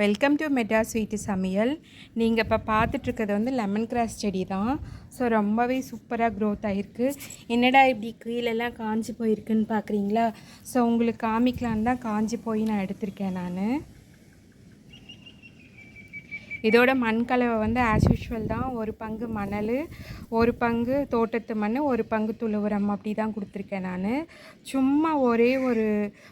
Welcome to metro sweet சமையல் நீங்கள் இப்போ பார்த்துட்ருக்கிறது வந்து லெமன் கிராஸ் செடி தான். ஸோ ரொம்பவே சூப்பராக க்ரோத் ஆகிருக்கு என்னடா இப்படி கீழெல்லாம் காஞ்சி போயிருக்குன்னு பார்க்குறீங்களா ஸோ உங்களுக்கு காமிக்கலான்னு தான் காஞ்சி போய் நான் எடுத்திருக்கேன் நான். இதோட மண் கலவை வந்து ஆஸ் யூஷுவல் தான். ஒரு பங்கு மணல் ஒரு பங்கு தோட்டத்து மண் ஒரு பங்கு துளு அப்படி தான் கொடுத்துருக்கேன் நான். சும்மா ஒரே ஒரு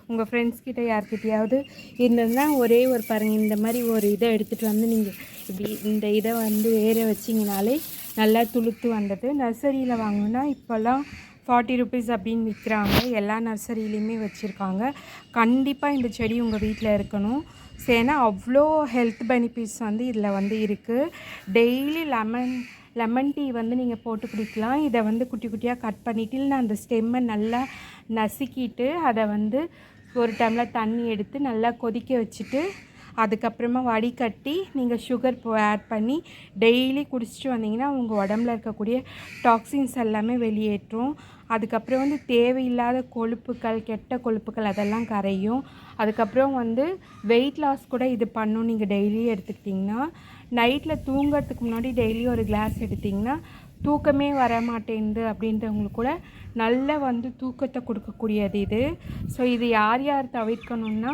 உங்கள் ஃப்ரெண்ட்ஸ் யார்கிட்டையாவது யார்கிட்டயாவது இருந்ததுன்னா ஒரே ஒரு பாருங்கள் இந்த மாதிரி ஒரு இதை எடுத்துகிட்டு வந்து நீங்கள் இப்படி இந்த இதை வந்து வேற வச்சிங்கனாலே நல்லா துளுத்து வந்தது. நர்சரியில் வாங்கினா இப்போல்லாம் ஃபார்ட்டி ருபீஸ் அப்படின்னு விற்கிறாங்க. எல்லா நர்சரியிலையுமே வச்சுருக்காங்க. கண்டிப்பாக இந்த செடி உங்கள் வீட்டில் இருக்கணும். ஸோ ஏன்னா அவ்வளோ ஹெல்த் பெனிஃபிட்ஸ் வந்து இதில் வந்து இருக்குது டெய்லி லெமன் லெமன் டீ வந்து நீங்கள் போட்டு குடிக்கலாம். இதை வந்து குட்டி குட்டியாக கட் பண்ணிவிட்டு நான் அந்த ஸ்டெம்மை நல்லா நசுக்கிட்டு அதை வந்து ஒரு டைமில் தண்ணி எடுத்து நல்லா கொதிக்க வச்சுட்டு அதுக்கப்புறமா வடிகட்டி நீங்கள் சுகர் ஆட் பண்ணி டெய்லி குடிச்சிட்டு வந்தீங்கன்னா உங்கள் உடம்புல இருக்கக்கூடிய டாக்ஸின்ஸ் எல்லாமே வெளியேற்றும். அதுக்கப்புறம் வந்து தேவையில்லாத கொழுப்புகள் கெட்ட கொழுப்புகள் அதெல்லாம் கரையும். அதுக்கப்புறம் வந்து வெயிட் லாஸ் கூட இது பண்ணும் நீங்கள் டெய்லி எடுத்துக்கிட்டிங்கன்னா. நைட்டில் தூங்குறதுக்கு முன்னாடி டெய்லி ஒரு கிளாஸ் எடுத்திங்கன்னா தூக்கமே வர மாட்டேங்குது அப்படின்றவங்களுக்கு கூட நல்ல வந்து தூக்கத்தை கொடுக்கக்கூடியது இது. ஸோ இது யார் யார் தவிர்க்கணுன்னா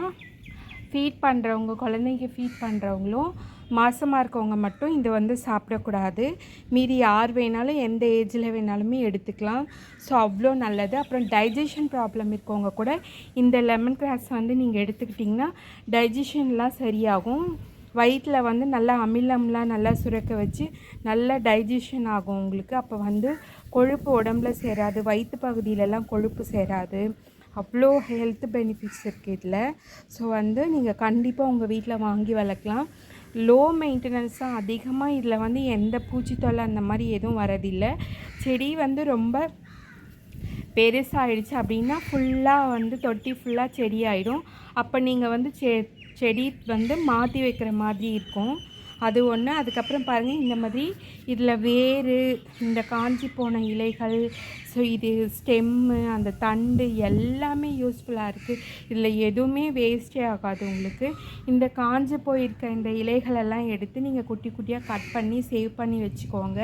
ஃபீட் பண்ணுறவங்க குழந்தைங்க ஃபீட் பண்ணுறவங்களும் மாசமாக இருக்கவங்க மட்டும் இது வந்து சாப்பிடக்கூடாது. மீதி யார் வேணாலும் எந்த ஏஜில் வேணாலுமே எடுத்துக்கலாம். ஸோ அவ்வளோ நல்லது. அப்புறம் டைஜஷன் ப்ராப்ளம் இருக்கவங்க கூட இந்த லெமன் கிராஸ் வந்து நீங்கள் எடுத்துக்கிட்டிங்கன்னா டைஜஷன்லாம் சரியாகும். வயிற்றில் வந்து நல்லா அமிலம்லாம் நல்லா சுரக்க வச்சு நல்லா டைஜஷன் ஆகும் உங்களுக்கு. அப்போ வந்து கொழுப்பு உடம்புல சேராது. வயிற்று பகுதியிலலாம் கொழுப்பு சேராது. அவ்வளோ ஹெல்த் பெனிஃபிட்ஸ் இருக்குது இதில். ஸோ வந்து நீங்கள் கண்டிப்பாக உங்கள் வீட்டில் வாங்கி வளர்க்கலாம். லோ மெயின்டெனன்ஸாக அதிகமாக இதில் வந்து எந்த பூச்சித்தொல்லை அந்த மாதிரி எதுவும் வரதில்லை செடி வந்து ரொம்ப பெருசாகிடுச்சு அப்படின்னா ஃபுல்லாக வந்து தொட்டி ஃபுல்லாக செடி ஆகிடும் அப்போ நீங்கள் வந்து செ செடி வந்து மாற்றி வைக்கிற மாதிரி இருக்கும். அது ஒன்று அதுக்கப்புறம் பாருங்கள் இந்த மாதிரி இதில் வேர் இந்த காஞ்சி போன இலைகள் ஸோ இது ஸ்டெம்மு அந்த தண்டு எல்லாமே யூஸ்ஃபுல்லாக இருக்குது இதில் எதுவுமே வேஸ்ட்டே ஆகாது உங்களுக்கு. இந்த காஞ்சி போயிருக்க இந்த இலைகளெல்லாம் எடுத்து நீங்கள் குட்டி குட்டியாக கட் பண்ணி சேவ் பண்ணி வச்சுக்கோங்க.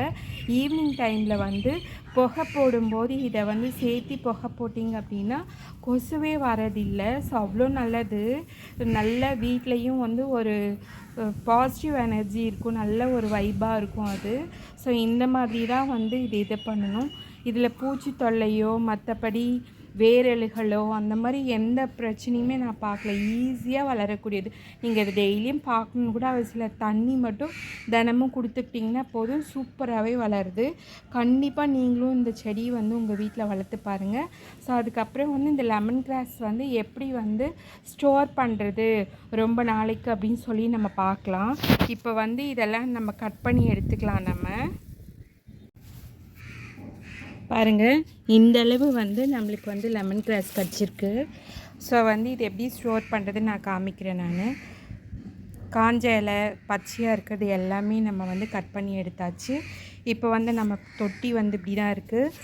ஈவினிங் டைமில் வந்து புகை போடும்போது இதை வந்து சேர்த்தி புகை போட்டிங்க அப்படின்னா கொசுவே வரதில்லை ஸோ அவ்வளோ நல்லது. நல்ல வீட்லேயும் வந்து ஒரு பாசிட்டிவ் எனர்ஜி இருக்கும். நல்ல ஒரு வைப்பாக இருக்கும் அது. ஸோ இந்த மாதிரி தான் வந்து இது இது பண்ணணும். இதில் பூச்சி தொல்லையோ மற்றபடி வேரலுகளோ அந்த மாதிரி எந்த பிரச்சனையுமே நான் பார்க்கல. ஈஸியாக வளரக்கூடியது. நீங்கள் இது டெய்லியும் பார்க்கணும் கூட அவசியம் தண்ணி மட்டும் தினமும் கொடுத்துக்கிட்டிங்கன்னா போதும். சூப்பராகவே வளருது. கண்டிப்பாக நீங்களும் இந்த செடி வந்து உங்கள் வீட்டில் வளர்த்து பாருங்கள் ஸோ அதுக்கப்புறம் வந்து இந்த லெமன் கிராஸ் வந்து எப்படி வந்து ஸ்டோர் பண்ணுறது ரொம்ப நாளைக்கு அப்படின்னு சொல்லி நம்ம பார்க்கலாம். இப்போ வந்து இதெல்லாம் நம்ம கட் பண்ணி எடுத்துக்கலாம் நம்ம. பாருங்கள் இந்த அளவு வந்து நம்மளுக்கு வந்து லெமன் கிராஸ் கிடச்சிருக்கு. ஸோ வந்து இது எப்படி ஸ்டோர் பண்ணுறது நான் காமிக்கிறேன் நான். காஞ்ச இலை பச்சையாக இருக்கிறது எல்லாமே நம்ம வந்து கட் பண்ணி எடுத்தாச்சு. இப்போ வந்து நம்ம தொட்டி வந்து இப்படி தான் இருக்குது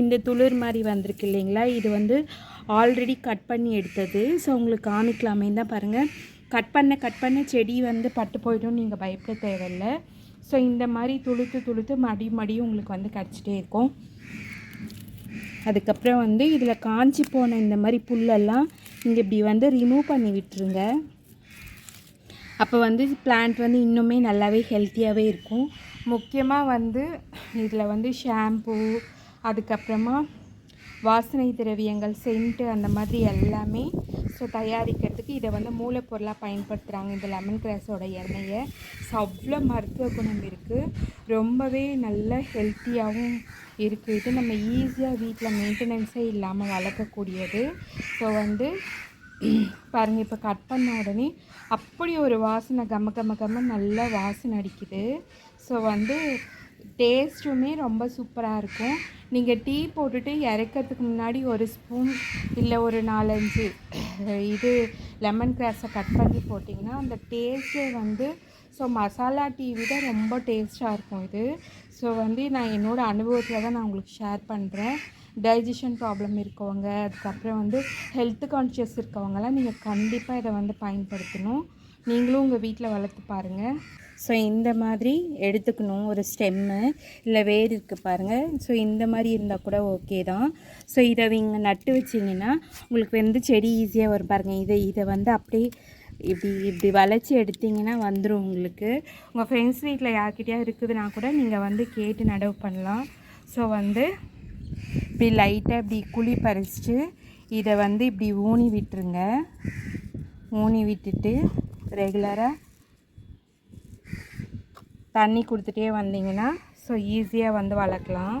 இந்த துளிர் மாதிரி வந்திருக்கு இல்லைங்களா? இது வந்து ஆல்ரெடி கட் பண்ணி எடுத்தது. ஸோ உங்களுக்கு காமிக்கலாமே தான் பாருங்கள் கட் பண்ண கட் பண்ண செடி வந்து பட்டு போய்டும் நீங்கள் பயப்பட தேவையில்லை. ஸோ இந்த மாதிரி துளுத்து துளுத்து மடி மடி உங்களுக்கு வந்து கிடச்சிட்டே இருக்கும். அதுக்கப்புறம் வந்து இதில் காஞ்சி போன இந்த மாதிரி புல்லெல்லாம் இங்கே இப்படி வந்து ரிமூவ் பண்ணி விட்டுருங்க. அப்போ வந்து பிளான்ட் வந்து இன்னுமே நல்லாவே ஹெல்த்தியாகவே இருக்கும். முக்கியமாக வந்து இதில் வந்து ஷாம்பூ அதுக்கப்புறமா வாசனை திரவியங்கள் சென்ட்டு அந்த மாதிரி எல்லாமே ஸோ தயாரிக்கிறதுக்கு இதை வந்து மூலப்பொருளாக பயன்படுத்துகிறாங்க இந்த லெமன் கிராஸோட எண்ணெயை. ஸோ அவ்வளோ மருத்துவ குணம் இருக்குது ரொம்பவே நல்ல ஹெல்த்தியாகவும் இருக்குது இது நம்ம ஈஸியாக வீட்டில் மெயின்டெனன்ஸே இல்லாமல் வளர்க்கக்கூடியது. ஸோ வந்து பாருங்கள் இப்போ கட் பண்ண உடனே அப்படி ஒரு வாசனை கம கம கம நல்லா வாசனை அடிக்குது. ஸோ வந்து டேஸ்ட்டுமே ரொம்ப சூப்பராக இருக்கும். நீங்கள் டீ போட்டுட்டு இறக்கிறதுக்கு முன்னாடி ஒரு ஸ்பூன் இல்லை ஒரு நாலஞ்சு இது லெமன் கிராஸை கட் பண்ணி போட்டிங்கன்னா அந்த டேஸ்ட்டே வந்து ஸோ மசாலா டீ விட ரொம்ப டேஸ்ட்டாக இருக்கும் இது. ஸோ வந்து நான் என்னோடய அனுபவத்தில் தான் நான் உங்களுக்கு ஷேர் பண்ணுறேன். டைஜஷன் ப்ராப்ளம் இருக்கவங்க அதுக்கப்புறம் வந்து ஹெல்த் கான்ஷியஸ் இருக்கவங்கலாம் நீங்கள் கண்டிப்பாக இதை வந்து பயன்படுத்தணும். நீங்களும் உங்கள் வீட்டில் வளர்த்து பாருங்கள் ஸோ இந்த மாதிரி எடுத்துக்கணும் ஒரு ஸ்டெம்மு இல்லை வேர் இருக்குது பாருங்கள் ஸோ இந்த மாதிரி இருந்தால் கூட ஓகே தான். ஸோ இதை நீங்கள் நட்டு வச்சிங்கன்னா உங்களுக்கு வந்து செடி ஈஸியாக வரும் பாருங்கள் இதை இதை வந்து அப்படியே இப்படி இப்படி வளைச்சி எடுத்தீங்கன்னா வந்துடும் உங்களுக்கு. உங்கள் ஃப்ரெண்ட்ஸ் வீட்டில் யார்கிட்டயா இருக்குதுன்னா கூட நீங்கள் வந்து கேட்டு நடவு பண்ணலாம். ஸோ வந்து இப்படி லைட்டாக இப்படி குழி பறிச்சுட்டு இதை வந்து இப்படி ஊனி விட்டுருங்க. ஊனி விட்டுட்டு ரெகுலராக தண்ணி கொடுத்துட்டே வந்தீங்கன்னா ஸோ ஈஸியாக வந்து வளர்க்கலாம்.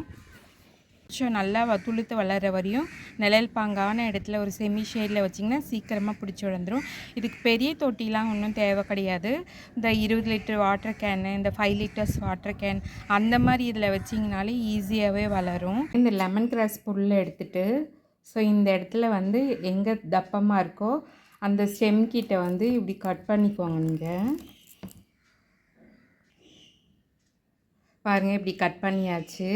கொஞ்சம் நல்லா வ- துளுத்து வளர்கிற வரையும் நிழல் பாங்கான இடத்துல ஒரு செமி ஷேடில் வச்சிங்கன்னா சீக்கிரமாக பிடிச்சி வளர்ந்துடும் இதுக்கு பெரிய தொட்டிலாம் ஒன்றும் தேவை கிடையாது. இந்த இருபது லிட்டர் வாட்டர் கேனு இந்த ஃபைவ் லிட்டர்ஸ் வாட்டர் கேன் அந்த மாதிரி இதில் வச்சிங்கனாலே ஈஸியாகவே வளரும். இந்த லெமன் கிராஸ் புல்லை எடுத்துகிட்டு ஸோ இந்த இடத்துல வந்து எங்கே தப்பமாக இருக்கோ அந்த ஸ்டெம் கிட்ட வந்து இப்படி கட் பண்ணிக்கோங்க நீங்கள் பாருங்கள் இப்படி கட் பண்ணியாச்சு.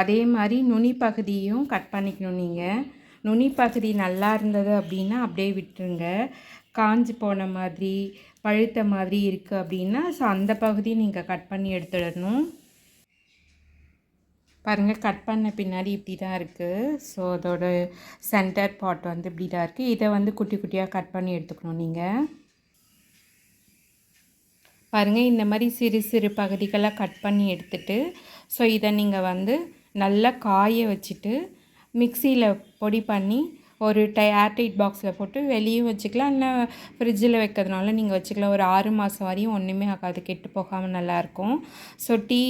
அதே மாதிரி நுனி பகுதியும் கட் பண்ணிக்கணும் நீங்கள் நுனி பகுதி நல்லா இருந்தது அப்படின்னா அப்படியே விட்டுருங்க. காஞ்சி போன மாதிரி பழுத்த மாதிரி இருக்குது அப்படின்னா ஸோ அந்த பகுதியை நீங்கள் கட் பண்ணி எடுத்துடணும். பாருங்கள் கட் பண்ண பின்னாடி இப்படி தான் இருக்குது ஸோ அதோட சென்டர் பாட் வந்து இப்படி தான் இருக்குது இதை வந்து குட்டி குட்டியாக கட் பண்ணி எடுத்துக்கணும் நீங்கள் பாருங்கள் இந்த மாதிரி சிறு சிறு பகுதிகளாக கட் பண்ணி எடுத்துட்டு ஸோ இதை நீங்கள் வந்து நல்லா காய வச்சுட்டு மிக்சியில் பொடி பண்ணி ஒரு டை ஏர்டைட் பாக்ஸில் போட்டு வெளியும் வச்சுக்கலாம். இல்லை ஃப்ரிட்ஜில் வைக்கிறதுனால நீங்கள் வச்சுக்கலாம். ஒரு ஆறு மாதம் வரையும் ஒன்றுமே ஆகாது. கெட்டு போகாமல் நல்லாயிருக்கும் ஸோ டீ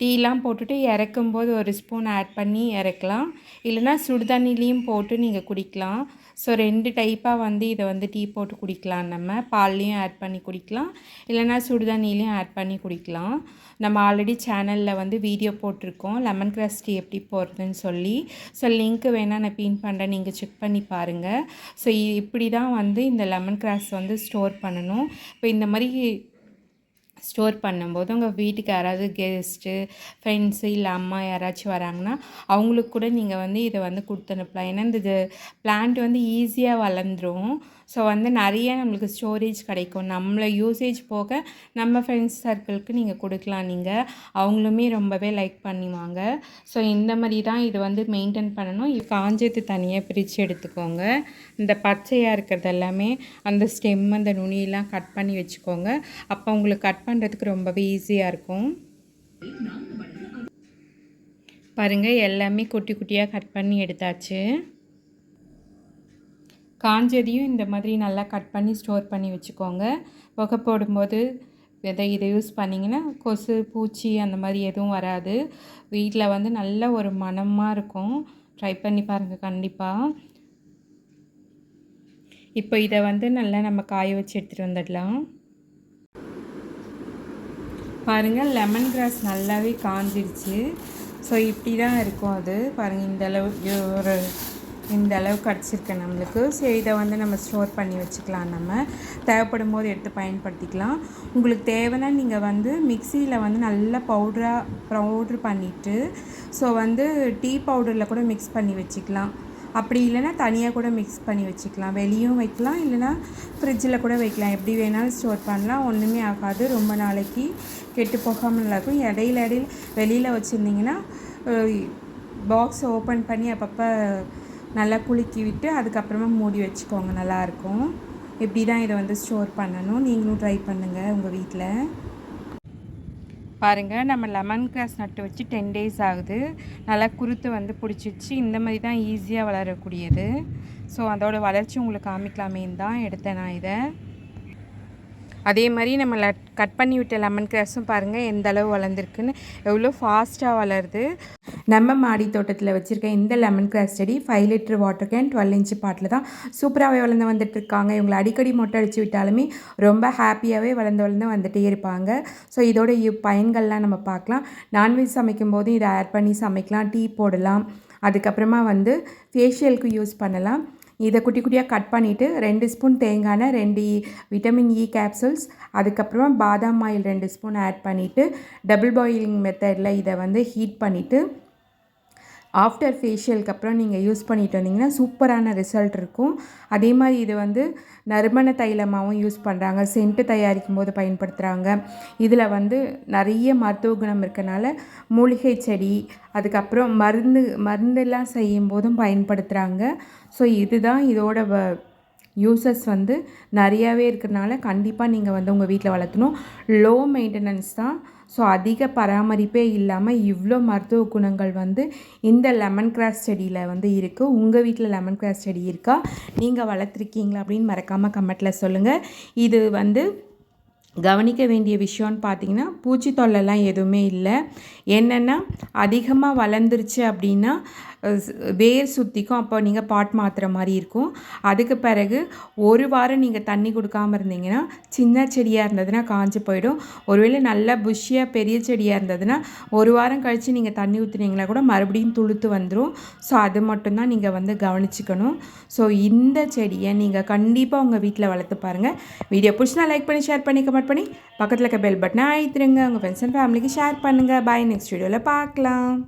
டீலாம் போட்டுட்டு இறக்கும்போது ஒரு ஸ்பூன் ஆட் பண்ணி இறக்கலாம். இல்லைன்னா சுடுதண்ணிலையும் போட்டு நீங்கள் குடிக்கலாம். ஸோ ரெண்டு டைப்பாக வந்து இதை வந்து டீ போட்டு குடிக்கலாம் நம்ம. பால்லையும் ஆட் பண்ணி குடிக்கலாம். இல்லைன்னா சுடுதண்ணிலையும் ஆட் பண்ணி குடிக்கலாம். நம்ம ஆல்ரெடி சேனலில் வந்து வீடியோ போட்டிருக்கோம். லெமன் கிராஸ் டீ எப்படி போடுறதுன்னு சொல்லி. ஸோ லிங்க்கு வேணால் நான் பின் பண்ணுறேன் நீங்கள் செக் பண்ணி பாருங்கள் ஸோ இப்படி தான் வந்து இந்த லெமன் கிராஸ் வந்து ஸ்டோர் பண்ணணும். இப்போ இந்த மாதிரி ஸ்டோர் பண்ணும்போது உங்கள் வீட்டுக்கு யாராவது கெஸ்ட்டு ஃப்ரெண்ட்ஸு இல்லை அம்மா யாராச்சும் வராங்கன்னா அவங்களுக்கு கூட நீங்கள் வந்து இதை வந்து கொடுத்து அனுப்பலாம். ஏன்னா இந்த பிளான்ட் வந்து ஈஸியாக வளர்ந்துரும். ஸோ வந்து நிறைய நம்மளுக்கு ஸ்டோரேஜ் கிடைக்கும். நம்மளை யூசேஜ் போக நம்ம ஃப்ரெண்ட்ஸ் சர்க்கிளுக்கு நீங்கள் கொடுக்கலாம். நீங்கள் அவங்களுமே ரொம்பவே லைக் பண்ணுவாங்க. ஸோ இந்த மாதிரி தான் இது வந்து மெயின்டைன் பண்ணணும். இது காஞ்சது தனியாக பிரித்து எடுத்துக்கோங்க. இந்த பச்சையாக இருக்கிறது எல்லாமே அந்த ஸ்டெம் அந்த நுனியெல்லாம் கட் பண்ணி வச்சுக்கோங்க. அப்போ உங்களுக்கு கட் பண்ணுறதுக்கு ரொம்பவே ஈஸியாக இருக்கும். பாருங்கள் எல்லாமே குட்டி குட்டியாக கட் பண்ணி எடுத்தாச்சு. காஞ்சதையும் இந்த மாதிரி நல்லா கட் பண்ணி ஸ்டோர் பண்ணி வச்சுக்கோங்க. புகை போடும்போது விதை இதை யூஸ் பண்ணிங்கன்னா கொசு பூச்சி அந்த மாதிரி எதுவும் வராது. வீட்டில் வந்து நல்ல ஒரு மனமாக இருக்கும். ட்ரை பண்ணி பாருங்கள் கண்டிப்பாக இப்போ இதை வந்து நல்லா நம்ம காய வச்சு எடுத்துகிட்டு வந்துடலாம். பாருங்கள் லெமன் கிராஸ் நல்லாவே காஞ்சிருச்சு. ஸோ இப்படி தான் இருக்கும் அது. பாருங்கள் இந்த அளவு ஒரு இந்த அளவு கிடச்சிருக்கு நம்மளுக்கு. ஸோ இதை வந்து நம்ம ஸ்டோர் பண்ணி வச்சுக்கலாம் நம்ம. தேவைப்படும் போது எடுத்து பயன்படுத்திக்கலாம். உங்களுக்கு தேவைன்னா நீங்கள் வந்து மிக்சியில் வந்து நல்லா பவுடராக பவுட்ரு பண்ணிவிட்டு ஸோ வந்து டீ பவுடரில் கூட மிக்ஸ் பண்ணி வச்சுக்கலாம். அப்படி இல்லைன்னா தனியாக கூட மிக்ஸ் பண்ணி வச்சுக்கலாம். வெளியும் வைக்கலாம் இல்லைன்னா ஃப்ரிட்ஜில் கூட வைக்கலாம். எப்படி வேணாலும் ஸ்டோர் பண்ணலாம். ஒன்றுமே ஆகாது. ரொம்ப நாளைக்கு கெட்டு போகாமல் நல்லாயிருக்கும். இடையில இடையில வெளியில் வச்சுருந்தீங்கன்னா பாக்ஸ் ஓப்பன் பண்ணி அப்பப்போ நல்லா குலுக்கி விட்டு அதுக்கப்புறமா மூடி வச்சுக்கோங்க நல்லாயிருக்கும். இப்படி தான் இதை வந்து ஸ்டோர் பண்ணணும் நீங்களும் ட்ரை பண்ணுங்கள் உங்கள் வீட்டில் பாருங்கள் நம்ம லெமன் கிராஸ் நட்டு வச்சு டென் டேஸ் ஆகுது. நல்லா குருத்து வந்து பிடிச்சிச்சு இந்த மாதிரி தான் ஈஸியாக வளரக்கூடியது. ஸோ அதோடய வளர்ச்சி உங்களுக்கு காமிக்கலாமேன்னு தான் எடுத்தேன் நான் இதை. அதே மாதிரி நம்ம கட் பண்ணி விட்ட லெமன் கிராஸும் பாருங்கள் எந்த அளவு வளர்ந்துருக்குன்னு எவ்வளோ ஃபாஸ்ட்டாக வளருது. நம்ம மாடி தோட்டத்தில் வச்சுருக்க இந்த லெமன் கிராஸ் செடி five litre water can twelve inch bottle தான் சூப்பராகவே வளர்ந்து வந்துட்டுருக்காங்க. இவங்களை அடிக்கடி மொட்டை அடித்து விட்டாலுமே ரொம்ப ஹாப்பியாகவே வளர்ந்து வளர்ந்து வந்துகிட்டே இருப்பாங்க. ஸோ இதோட பயன்கள்லாம் நம்ம பார்க்கலாம். நான்வெஜ் சமைக்கும் போதும் இதை ஆட் பண்ணி சமைக்கலாம். டீ போடலாம். அதுக்கப்புறமா வந்து ஃபேஷியலுக்கு யூஸ் பண்ணலாம். இதை குட்டி குட்டியாக கட் பண்ணிவிட்டு ரெண்டு ஸ்பூன் தேங்காய் ரெண்டு விட்டமின் இ கேப்சூல்ஸ் அதுக்கப்புறமா பாதாம் ஆயில் ரெண்டு ஸ்பூன் ஆட் பண்ணிவிட்டு டபுள் பாயிலிங் மெத்தடில் இதை வந்து ஹீட் பண்ணிவிட்டு ஆஃப்டர் ஃபேஷியலுக்கு அப்புறம் நீங்கள் யூஸ் பண்ணிட்டு வந்தீங்கன்னா சூப்பரான ரிசல்ட் இருக்கும். அதே மாதிரி இது வந்து நறுமண தைலமாகவும் யூஸ் பண்ணுறாங்க. சென்ட்டு தயாரிக்கும் போது பயன்படுத்துகிறாங்க. இதில் வந்து நிறைய மருத்துவ குணம் இருக்கனால மூலிகை செடி அதுக்கப்புறம் மருந்து மருந்தெல்லாம் செய்யும் போதும் பயன்படுத்துகிறாங்க. ஸோ இதுதான் இதோட வ யூசஸ் வந்து நிறையாவே இருக்கிறனால கண்டிப்பாக நீங்கள் வந்து உங்கள் வீட்டில் வளர்த்தணும். லோ மெயின்டெனன்ஸ் தான். ஸோ அதிக பராமரிப்பே இல்லாமல் இவ்வளோ மருத்துவ குணங்கள் வந்து இந்த லெமன் கிராஸ் செடியில் வந்து இருக்குது உங்கள் வீட்டில் லெமன் கிராஸ் செடி இருக்கா? நீங்கள் வளர்த்துருக்கீங்களா அப்படின்னு மறக்காமல் கமெண்ட்டில் சொல்லுங்கள் இது வந்து கவனிக்க வேண்டிய விஷயம்னு பார்த்தீங்கன்னா பூச்சி தொல்லைலாம் எதுவுமே இல்லை. என்னென்னா அதிகமாக வளர்ந்துருச்சு அப்படின்னா வேர் சுற்றிக்கும் அப்போ நீங்கள் பாட் மாற்றுற மாதிரி இருக்கும். அதுக்கு பிறகு ஒரு வாரம் நீங்கள் தண்ணி கொடுக்காம இருந்தீங்கன்னா சின்ன செடியாக இருந்ததுன்னா காஞ்சு போயிடும். ஒருவேளை நல்ல புஷ்ஷியாக பெரிய செடியாக இருந்ததுன்னா ஒரு வாரம் கழித்து நீங்கள் தண்ணி ஊற்றுனீங்கன்னா கூட மறுபடியும் துளுத்து வந்துடும் ஸோ அது மட்டும்தான் நீங்கள் வந்து கவனிச்சுக்கணும். ஸோ இந்த செடியை நீங்கள் கண்டிப்பாக உங்கள் வீட்டில் வளர்த்து பாருங்கள் வீடியோ பிடிச்சினா லைக் பண்ணி ஷேர் பண்ணி கமெண்ட் பண்ணி பக்கத்தில் இருக்க பெல் பட்டனை அழுத்துருங்க. உங்கள் ஃப்ரெண்ட்ஸ் அண்ட் ஃபேமிலிக்கு ஷேர் பண்ணுங்கள் பாய் நெக்ஸ்ட் வீடியோவில் பார்க்கலாம்